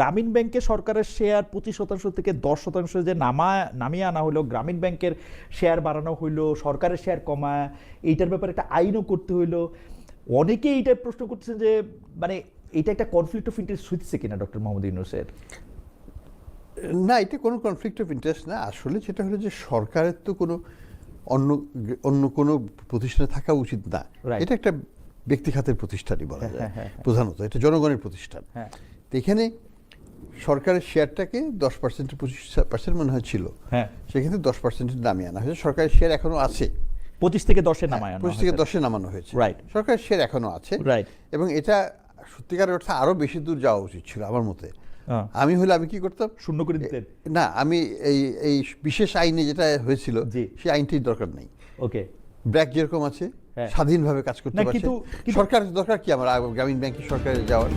গ্রামীণ ব্যাংকে সরকারের শেয়ার পঁচিশ শতাংশ থেকে দশ শতাংশ যে নামা নামিয়ে আনা হলো গ্রামীণ ব্যাংকের শেয়ার বাড়ানো হইল সরকারের শেয়ার কমায় এইটার ব্যাপারে একটা আইনও করতে হইল। অনেকেই এইটা প্রশ্ন করতেছেন যে মানে এটা একটা কনফ্লিক্ট অফ ইন্টারেস্ট হচ্ছে কিনা ডক্টর মোহাম্মদ ইউনুসের? না এটা কোনো কনফ্লিক্ট অফ ইন্টারেস্ট না। আসলে যেটা হলো যে সরকারের তো কোনো অন্য অন্য কোনো প্রতিষ্ঠানে থাকা উচিত না. এটা একটা ব্যক্তি খাতের প্রতিষ্ঠানই বলা হ্যাঁ, যায় হ্যাঁ, হ্যাঁ। প্রধানত। এটা জনগণের প্রতিষ্ঠান। হ্যাঁ। এখানে সরকারের শেয়ারটাকে দশ পার্সেন্ট পঁচিশ পার্সেন্ট মনে হয় ছিল। হ্যাঁ। সেক্ষেত্রে দশ পার্সেন্ট নামিয়ে আনা হয়েছে। সরকারের শেয়ার এখনও আছে। পঁচিশ থেকে দশে নামায় পঁচিশ থেকে দশে নামানো হয়েছে। Right. সরকারের শেয়ার এখনও আছে। Right. এবং এটা সত্যিকারের অর্থে আরও বেশি দূর যাওয়া উচিত ছিল আমার মতে। আমি হলে আমি কি করতাম? শূন্য করে দিতেন। না আমি এই এই বিশেষ আইনে যেটা হয়েছিল। সেই আইনটির দরকার নেই। ওকে। ব্র্যাক যেরকম আছে হ্যাঁ। স্বাধীনভাবে কাজ করতে পারছে। সরকার দরকার কি আমার? গ্রামীণ ব্যাংকে সরকারে যাওয়ার।